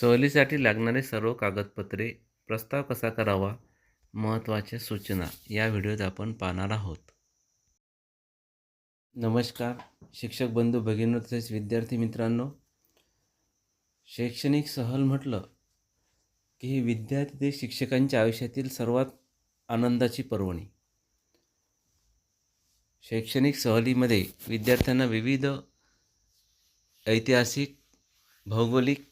सहलीसाठी लागणारे सर्व कागदपत्रे प्रस्ताव कसा करावा महत्त्वाच्या सूचना या व्हिडिओत आपण पाहणार आहोत. नमस्कार शिक्षक बंधू भगिनी तसेच विद्यार्थी मित्रांनो. शैक्षणिक सहल म्हटलं की ही विद्यार्थी ते शिक्षकांच्या आयुष्यातील सर्वात आनंदाची पर्वणी. शैक्षणिक सहलीमध्ये विद्यार्थ्यांना विविध ऐतिहासिक भौगोलिक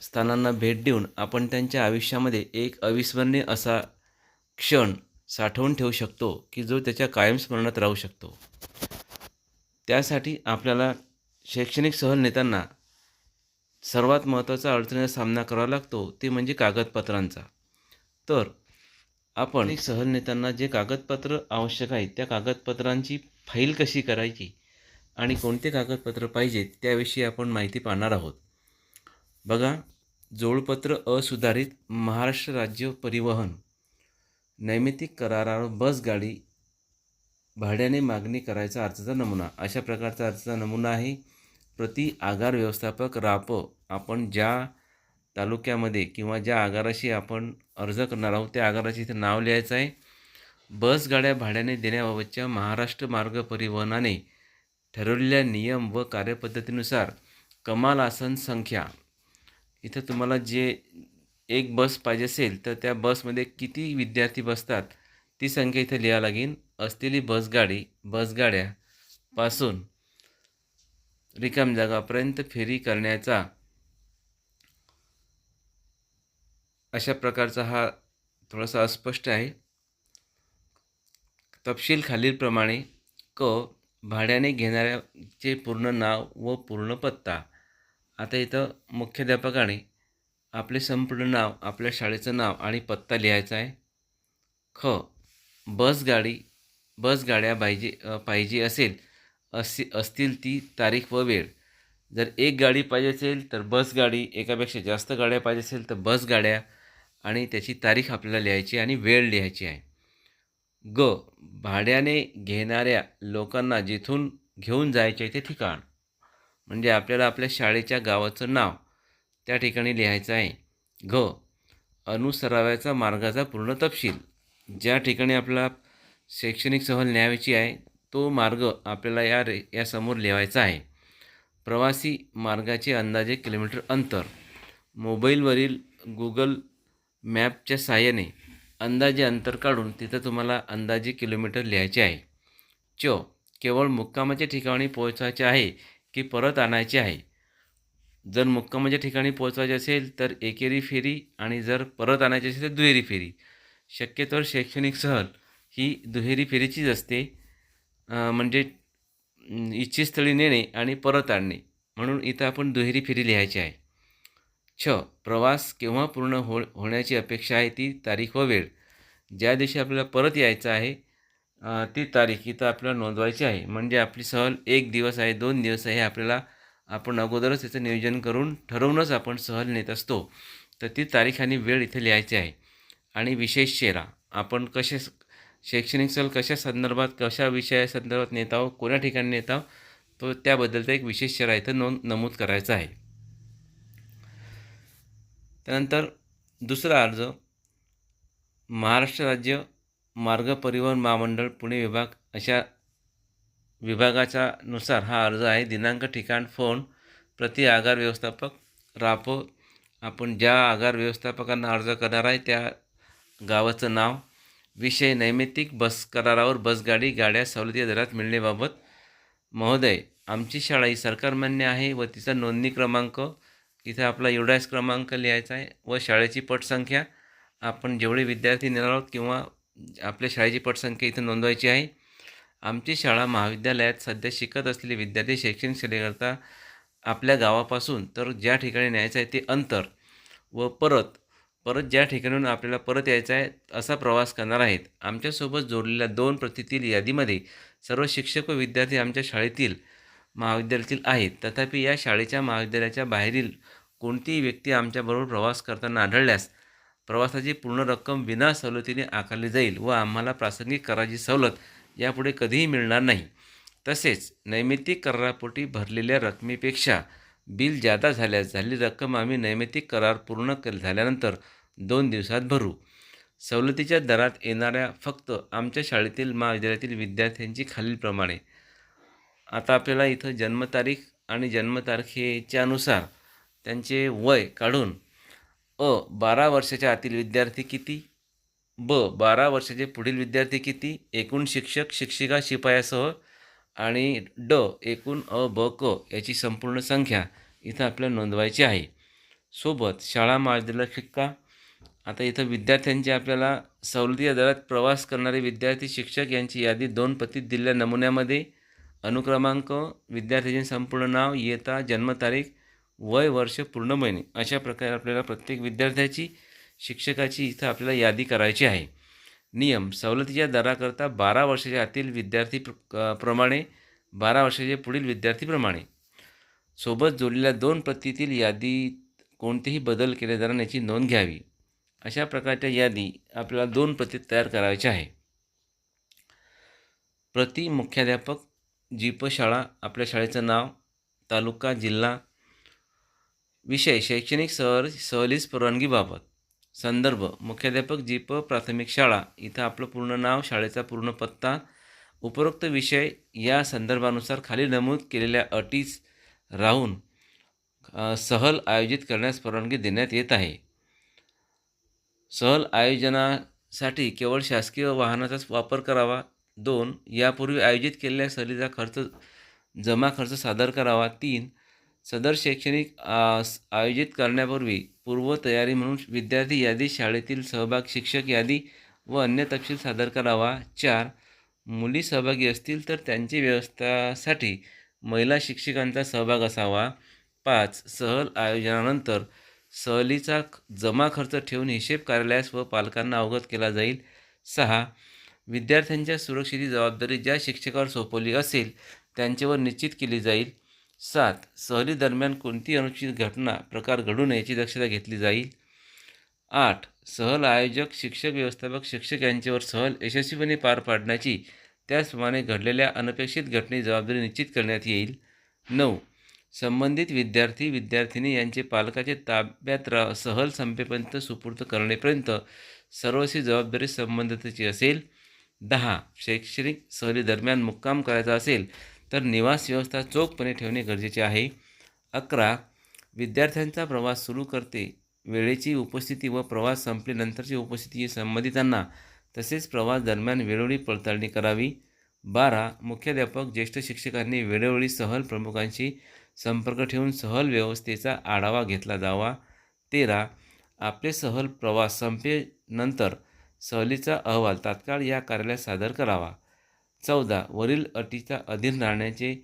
स्थानांना भेट देऊन आपण त्यांच्या आयुष्यामध्ये एक अविस्मरणीय असा क्षण साठवून ठेवू शकतो की जो त्याच्या कायम स्मरणात राहू शकतो. त्यासाठी आपल्याला शैक्षणिक सहल नेताना सर्वात महत्त्वाचा अडचणीचा सामना करावा लागतो ते म्हणजे कागदपत्रांचा. तर आपण सहल नेताना जे कागदपत्र आवश्यक आहेत त्या कागदपत्रांची फाईल कशी करायची आणि कोणते कागदपत्र पाहिजेत त्याविषयी आपण माहिती पाहणार आहोत. बघा जोडपत्र असुधारित महाराष्ट्र राज्य परिवहन. नैमितिक करारावर बस गाडी भाड्याने मागणी करायचा अर्जाचा नमुना. अशा प्रकारचा अर्जाचा नमुना आहे. प्रति आगार व्यवस्थापक राप आपण ज्या तालुक्यामध्ये किंवा ज्या आगाराशी आपण अर्ज करणार आहोत त्या आगाराचे इथे नाव लिहायचं आहे. बस गाड्या भाड्याने देण्याबाबतच्या महाराष्ट्र मार्ग परिवहनाने ठरवलेल्या नियम व कार्यपद्धतीनुसार कमाल आसन संख्या इथं तुम्हाला जे एक बस पाहिजे असेल तर त्या बसमध्ये किती विद्यार्थी बसतात ती संख्या इथं लिहा लागेल. असलेली बसगाडी बसगाड्यापासून रिकाम जागापर्यंत फेरी करण्याचा अशा प्रकारचा हा थोडासा अस्पष्ट आहे. तपशील खालीलप्रमाणे क भाड्याने घेणाऱ्याचे पूर्ण नाव व पूर्ण पत्ता. आता इथं मुख्याध्यापकाने आपले संपूर्ण नाव आपल्या शाळेचं नाव आणि पत्ता लिहायचा आहे. ख बस गाडी बस गाड्या पाहिजे पाहिजे असेल असी असतील ती तारीख व वेळ. जर एक गाडी पाहिजे असेल तर बस गाडी एकापेक्षा जास्त गाड्या पाहिजे असेल तर बस गाड्या आणि त्याची तारीख आपल्याला लिहायची आणि वेळ लिहायची आहे. ग भाड्याने घेणाऱ्या लोकांना जिथून घेऊन जायचे आहे ते ठिकाण. म्हणजे आपल्याला आपल्या शाळेच्या गावाचं नाव त्या ठिकाणी लिहायचं आहे. घ अनुसराव्याचा मार्गाचा पूर्ण तपशील. ज्या ठिकाणी आपल्याला शैक्षणिक सहल न्यावायची आहे तो मार्ग आपल्याला या रे यासमोर लिहायचा आहे. प्रवासी मार्गाचे अंदाजे किलोमीटर अंतर. मोबाईलवरील गुगल मॅपच्या साहाय्याने अंदाजे अंतर काढून तिथं तुम्हाला अंदाजे किलोमीटर लिहायचे आहे. च. केवळ मुक्कामाच्या ठिकाणी पोहोचायचे आहे की परत आणायची आहे. जर मुक्कामाच्या म्हणजे ठिकाणी पोहोचवायचे असेल तर एकेरी फेरी आणि जर परत आणायची असेल तर दुहेरी फेरी. शक्यतोवर शैक्षणिक सहल ही दुहेरी फेरीचीच असते. म्हणजे इच्छितस्थळी नेणे आणि परत आणणे. म्हणून इथं आपण दुहेरी फेरी लिहायची आहे. छ. प्रवास केव्हा पूर्ण हो होण्याची अपेक्षा आहे ती तारीख व वेळ. ज्या दिवशी आपल्याला परत यायचं आहे ती तारीख इथं आपल्याला नोंदवायची आहे. म्हणजे आपली सहल एक दिवस आहे दोन दिवस आहे आपल्याला आपण अगोदरच त्याचं नियोजन करून ठरवूनच आपण सहल नेत असतो. तर ती तारीख आणि वेळ इथे लिहायची आहे. आणि विशेष चेहरा. आपण कसे शैक्षणिक सहल कशा संदर्भात कशा विषयासंदर्भात नेत आहोत कोण्या ठिकाणी नेत आहोत तो त्याबद्दलचा एक विशेष चेहरा इथं नोंद नमूद करायचा आहे. त्यानंतर दुसरा अर्ज. महाराष्ट्र राज्य मार्ग परिवहन महामंडळ पुणे विभाग अशा विभागाच्या नुसार हा अर्ज आहे. दिनांक ठिकाण फोन प्रति आगार व्यवस्थापक रापो. आपण ज्या आगार व्यवस्थापकांना अर्ज करणार आहे त्या गावाचं नाव विषय नैमित्तिक बस करारावर बसगाडी गाड्या सवलती दरात मिळण्याबाबत महोदय आमची शाळा ही सरकारमान्य आहे व तिचा नोंदणी क्रमांक इथं आपला एवढाच क्रमांक लिहायचा आहे व शाळेची पटसंख्या आपण जेवढे विद्यार्थी नेणार आहोत किंवा आपल्या शाळेची पटसंख्या इथं नोंदवायची आहे. आमची शाळा महाविद्यालयात सध्या शिकत असलेले विद्यार्थी शैक्षणिक सेवेकरता आपल्या गावापासून तर ज्या ठिकाणी न्यायचं आहे ते अंतर व परत परत ज्या ठिकाणून आपल्याला परत यायचं आहे असा प्रवास करणार आहेत. आमच्यासोबत जोडलेल्या दोन प्रतीतील यादीमध्ये सर्व शिक्षक व विद्यार्थी आमच्या शाळेतील महाविद्यालयातील आहेत. तथापि या शाळेच्या महाविद्यालयाच्या बाहेरील कोणतीही व्यक्ती आमच्याबरोबर प्रवास करताना आढळल्यास प्रवासाची पूर्ण रक्कम विना सवलतीने आकारली जाईल व आम्हाला प्रासंगिक कराची सवलत यापुढे कधीही मिळणार नाही. तसेच नैमित्तिक करारापोटी भरलेल्या रकमेपेक्षा बिल जादा झाल्यास झालेली रक्कम आम्ही नैमित्तिक करार पूर्ण झाल्यानंतर दोन दिवसात भरू. सवलतीच्या दरात येणाऱ्या फक्त आमच्या शाळेतील महाविद्यालयातील विद्यार्थ्यांची खालीलप्रमाणे आता आपल्याला इथं जन्मतारीख आणि जन्मतारखेच्या अनुसार त्यांचे वय काढून अ बारा वर्षाच्या आतील विद्यार्थी किती? ब बारा वर्षाचे पुढील विद्यार्थी किती? एकूण शिक्षक शिक्षिका शिपायासह आणि ड एकूण अ ब क याची संपूर्ण संख्या इथं आपल्याला नोंदवायची आहे. सोबत शाळा महाविद्यालय आता इथं विद्यार्थ्यांची आपल्याला सवलतीच्या दरात प्रवास करणारे विद्यार्थी शिक्षक यांची यादी दोन पतीत दिलेल्या नमुन्यामध्ये अनुक्रमांक विद्यार्थ्याचे संपूर्ण नाव येता जन्मतारीख वय वर्ष पूर्ण महिने अशा प्रकारे आपल्याला प्रत्येक विद्यार्थ्याची शिक्षकाची इथं आपल्याला यादी करायची आहे. नियम सवलतीच्या दराकरता बारा वर्षाच्या आतील विद्यार्थी प्र प्रमाणे बारा वर्षाचे पुढील विद्यार्थीप्रमाणे सोबत जोडलेल्या दोन प्रतीतील यादीत कोणतेही बदल केले जाणार याची नोंद घ्यावी. अशा प्रकारच्या यादी आपल्याला दोन प्रतीत तयार करायच्या आहे. प्रति मुख्याध्यापक जीप शाळा आपल्या शाळेचं नाव तालुका जिल्हा विषय शैक्षणिक सहल सहलीस परवानगीबाबत. संदर्भ मुख्याध्यापक जीप प्राथमिक शाळा इथं आपलं पूर्ण नाव शाळेचा पूर्ण पत्ता उपरोक्त विषय या संदर्भानुसार खाली नमूद केलेल्या अटीस राहून सहल आयोजित करण्यास परवानगी देण्यात येत आहे. सहल आयोजनासाठी केवळ शासकीय वाहनाचाच वापर करावा. दोन यापूर्वी आयोजित केलेल्या सहलीचा खर्च जमा खर्च सादर करावा. तीन सदर शैक्षणिक आयोजित करण्यापूर्वी पूर्वतयारी म्हणून विद्यार्थी यादी शाळेतील सहभाग शिक्षक यादी व अन्य तपशील सादर करावा. चार मुली सहभागी असतील तर त्यांची व्यवस्थासाठी महिला शिक्षकांचा सहभाग असावा. पाच सहल आयोजनानंतर सहलीचा जमा खर्च ठेवून हिशेब कार्यालयास व पालकांना अवगत केला जाईल. सहा विद्यार्थ्यांच्या सुरक्षेची जबाबदारी ज्या शिक्षकावर सोपवली असेल त्यांच्यावर निश्चित केली जाईल. सात सहली दरम्यान कोणती अनुचित घटना प्रकार घडू नये याची दक्षता घेतली जाईल? आठ सहल आयोजक शिक्षक व्यवस्थापक शिक्षक यांच्यावर सहल यशस्वीपणे पार पाडण्याची त्याचप्रमाणे घडलेल्या अनपेक्षित घटने जबाबदारी निश्चित करण्यात येईल. नऊ संबंधित विद्यार्थी विद्यार्थिनी यांचे पालकाचे ताब्यात रा सहल संपेपर्यंत सुपूर्द करणेपर्यंत सर्वशी जबाबदारी संबंधितची असेल. दहा शैक्षणिक सहलीदरम्यान मुक्काम करायचा असेल तर निवास व्यवस्था चोखपणे ठेवणे गरजेचे आहे. अकरा. विद्यार्थ्यांचा प्रवास सुरू करते. वेळेची उपस्थिती व प्रवास संपल्यानंतरची उपस्थिती संबंधितांना तसेच प्रवास दरम्यान वेळोवेळी पडताळणी करावी. बारा. मुख्याध्यापक ज्येष्ठ शिक्षकांनी वेळोवेळी सहल प्रमुखांशी संपर्क ठेवून सहल व्यवस्थेचा आढावा घेतला जावा. तेरा. आपले सहल प्रवास संपेनंतर सहलीचा अहवाल तात्काळ या कार्यालयात सादर करावा. चौदा वरील अटीचा अधीन राहण्याचे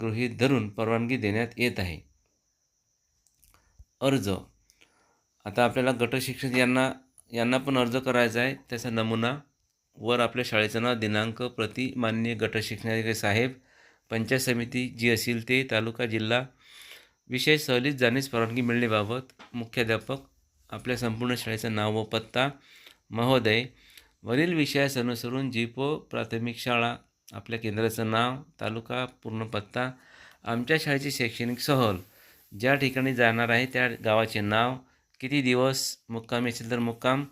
गृहीत धरून परवानगी देण्यात येत आहे. अर्ज. आता आपल्याला गटशिक्षक यांना यांना पण अर्ज करायचा आहे. त्याचा नमुना वर आपल्या शाळेचं नाव दिनांक प्रति मान्य गटशिक्षणाधिकारी साहेब पंचायत समिती जी असेल ते तालुका जिल्हा विषय सहलीत जाण्यास परवानगी मिळण्याबाबत मुख्याध्यापक आपल्या संपूर्ण शाळेचं नाव व पत्ता महोदय वरील विषयास अनुसरून जीपो प्राथमिक शाळा आपल्या केंद्राचं नाव तालुका पूर्ण पत्ता आमच्या शाळेची शैक्षणिक सहल ज्या ठिकाणी जाणार आहे त्या गावाचे नाव किती दिवस मुक्कामी असेल तर मुक्काम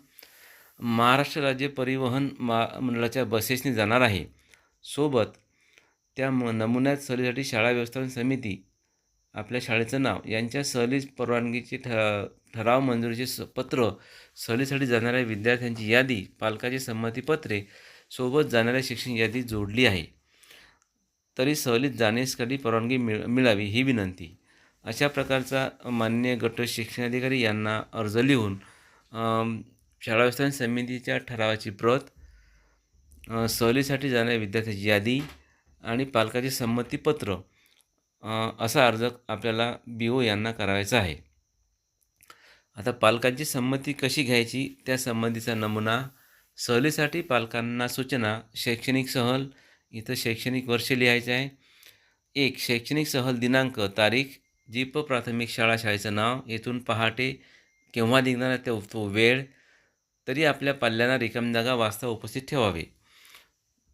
महाराष्ट्र राज्य परिवहन मा मंडळाच्या बसेसने जाणार आहे. सोबत त्या म नमुन्यात सहलीसाठी शाळा व्यवस्थापन समिती आपल्या शाळेचं नाव यांच्या सहली परवानगीचे ठ ठराव मंजुरीचे स पत्र सहलीसाठी जाणाऱ्या विद्यार्थ्यांची यादी पालकाची संमतीपत्रे सोबत जाणाऱ्या शिक्षण यादी जोडली आहे. तरी सहलीत जाण्यासाठी परवानगी मिळ मिळावी ही विनंती. अशा प्रकारचा मान्य गट शिक्षणाधिकारी यांना अर्ज लिहून शाळा व्यवस्थापन समितीच्या ठरावाची प्रत सहलीसाठी जाणाऱ्या विद्यार्थ्यांची यादी आणि पालकाचे संमतीपत्र असा अर्ज आपल्याला बी ओ यांना करावायचा आहे. आता पालकांची संमती कशी घ्यायची त्या संबंधीचा नमुना सहलीसाठी पालकांना सूचना शैक्षणिक सहल इथं शैक्षणिक वर्ष लिहायचं आहे. एक शैक्षणिक सहल दिनांक तारीख जीप प्राथमिक शाळा शाळेचं नाव येथून पहाटे केव्हा निघणार आहे तो तो वेळ तरी आपल्या पाल्यांना रिकाम जागा वाजता उपस्थित ठेवावे.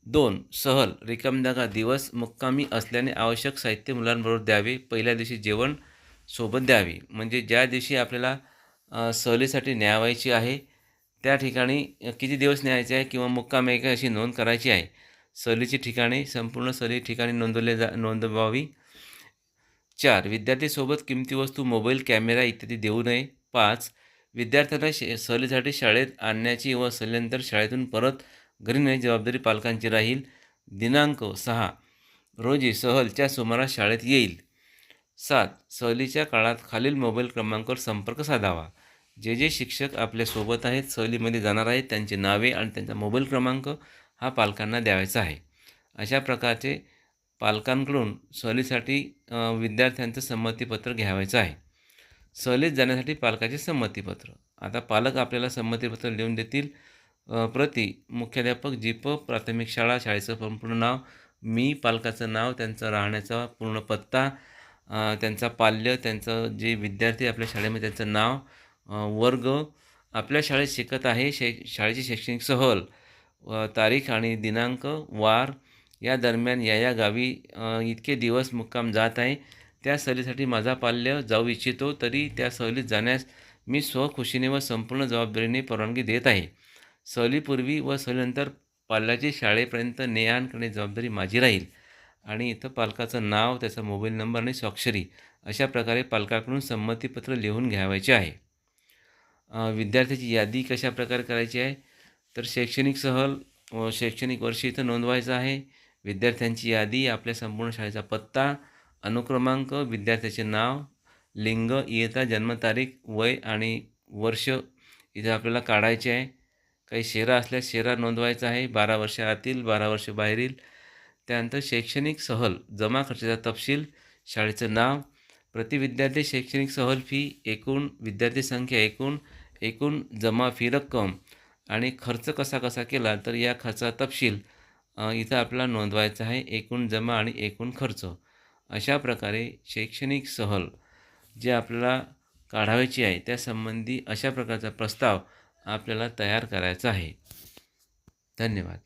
दोन सहल रिकाम जागा दिवस मुक्कामी असल्याने आवश्यक साहित्य मुलांबरोबर द्यावे. पहिल्या दिवशी जेवण सोबत द्यावे. म्हणजे ज्या दिवशी आपल्याला सहलीसाठी न्यावायची आहे त्या ठिकाणी किती दिवस न्यायचे आहे किंवा मुक्काम आहे का अशी नोंद करायची आहे. सहलीची ठिकाणी संपूर्ण सहली ठिकाणी नोंदवले जा नोंदवावी. चार विद्यार्थीसोबत किमती वस्तू मोबाईल कॅमेरा इत्यादी देऊ नये. पाच विद्यार्थ्यांना शे सहलीसाठी शाळेत आणण्याची व सहलीनंतर शाळेतून परत घरी नेण्याची जबाबदारी पालकांची राहील. दिनांक सहा रोजी सहलच्या सुमारास शाळेत येईल. सात सहलीच्या काळात खालील मोबाईल क्रमांकावर संपर्क साधावा. जे जे शिक्षक आपल्यासोबत आहेत सहलीमध्ये जाणार आहेत त्यांची नावे आणि त्यांचा मोबाईल क्रमांक हा पालकांना द्यावायचा आहे. अशा प्रकारचे पालकांकडून सहलीसाठी विद्यार्थ्यांचं संमतीपत्र घ्यावायचं आहे. सहलीत जाण्यासाठी पालकाचे संमतीपत्र. आता पालक आपल्याला संमतीपत्र लिहून देतील. प्रति मुख्याध्यापक जीप प्राथमिक शाळा शाळेचं संपूर्ण नाव मी पालकाचं नाव त्यांचा राहण्याचा पूर्ण पत्ता त्यांचा पाल्य त्यांचं जे विद्यार्थी आपल्या शाळेमध्ये त्यांचं नाव वर्ग आपल्या शाळेत शिकत आहे. शै शाळेची शैक्षणिक सहल तारीख आणि दिनांक वार या दरम्यान या या गावी इतके दिवस मुक्काम जात आहे. त्या सहलीसाठी माझा पाल्य जाऊ इच्छितो तरी त्या सहलीत जाण्यास मी स्वखुशीने व संपूर्ण जबाबदारीने परवानगी देत आहे. सहलीपूर्वी व सहलीनंतर पाल्याची शाळेपर्यंत ने आण करण्याची जबाबदारी माझी राहील. आणि इथं पालकाचं नाव त्याचा मोबाईल नंबर आणि स्वाक्षरी अशा प्रकारे पालकाकडून संमतीपत्र लिहून घ्यावायचे आहे. विद्यार्थ्याची यादी कशा प्रकारे करायची आहे? तर शैक्षणिक सहल व शैक्षणिक वर्ष इथं नोंदवायचं आहे. विद्यार्थ्यांची यादी आपल्या संपूर्ण शाळेचा पत्ता अनुक्रमांक विद्यार्थ्याचे नाव लिंग इयता जन्मतारीख वय आणि वर्ष इथं आपल्याला काढायचे आहे. काही शेरा असल्यास शेरा नोंदवायचा आहे. बारा वर्ष आतील बारा वर्ष बाहेरील. त्यानंतर शैक्षणिक सहल जमा खर्चाचा तपशील शाळेचं नाव प्रति विद्यार्थी शैक्षणिक सहल फी एकूण विद्यार्थी संख्या एकूण एकूण जमा फी रक्कम आणि खर्च कसा कसा केला तर या खर्चा तपशील इथं आपल्याला नोंदवायचा आहे. एकूण जमा आणि एकूण खर्च. अशा प्रकारे शैक्षणिक सहल जे आपल्याला काढावायची आहे त्यासंबंधी अशा प्रकारचा प्रस्ताव आपल्याला तयार करायचा आहे. धन्यवाद.